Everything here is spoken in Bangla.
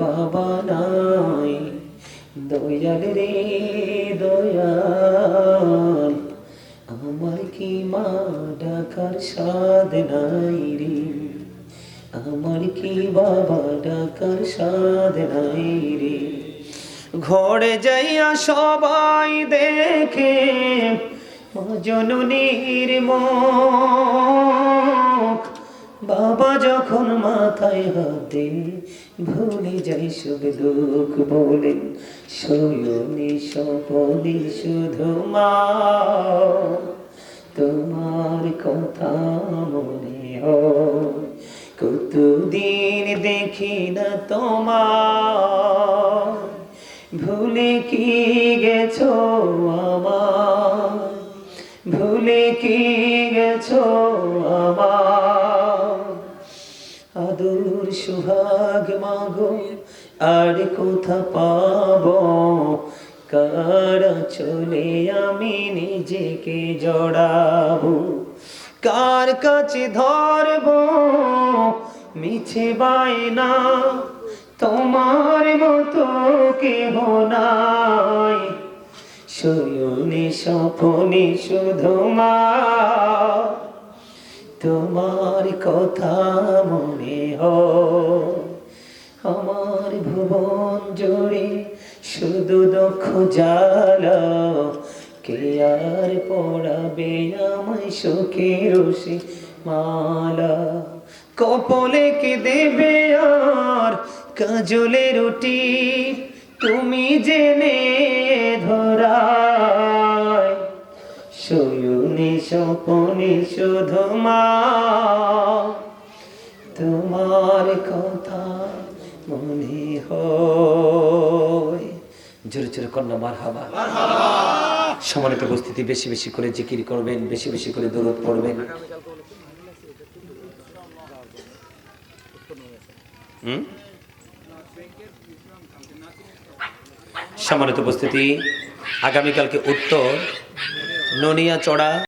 বাবা নাই দয়াল রে দয়াল, আমার কি মা ডাকার স্বাদ নাই রে? আমার কি বাবা ডাকার স্বাদ নাই রে? ঘরে যাইয়া সবাই দেখে জননীর মুখ। বাবা যখন মাথায় হাতে ভুলে যাই সব দুঃখ বলে শয়নে সপনে শুধু মা। তোমার কথা মনে কতদিন দেখি না তোমার। ভুলে কি গেছো আমার ভুলে কি গেছো আমার আদর সুহাগ মাগো, আর কোথা পাবো? কার চলে আমি নিজেকে জড়াবো? কার কাছে ধরব? মিছে বায়না, তোমার মতো কেহ নাই। শয়নে স্বপনে শুধু মা তোমার কথা মনে আমার ভুবন জুড়ে শুধু দুঃখ জ্বালা। কে আর পড়াবে আমায় সুখের সে মালা। কপলে কে দেবে আর কাজলে রুটি? তুমি জেনে ধরায় শয়নে স্বপনে শুধু তোমার কথা মনে হয়। জোরে জোরে কন্যা মার হাবা সমানিত উপস্থিতি, বেশি বেশি করে জিকির করবেন, বেশি বেশি করে দৌড় হুম? সম্মানিত উপস্থিতি, আগামীকালকে উত্তর ননিয়া চড়া।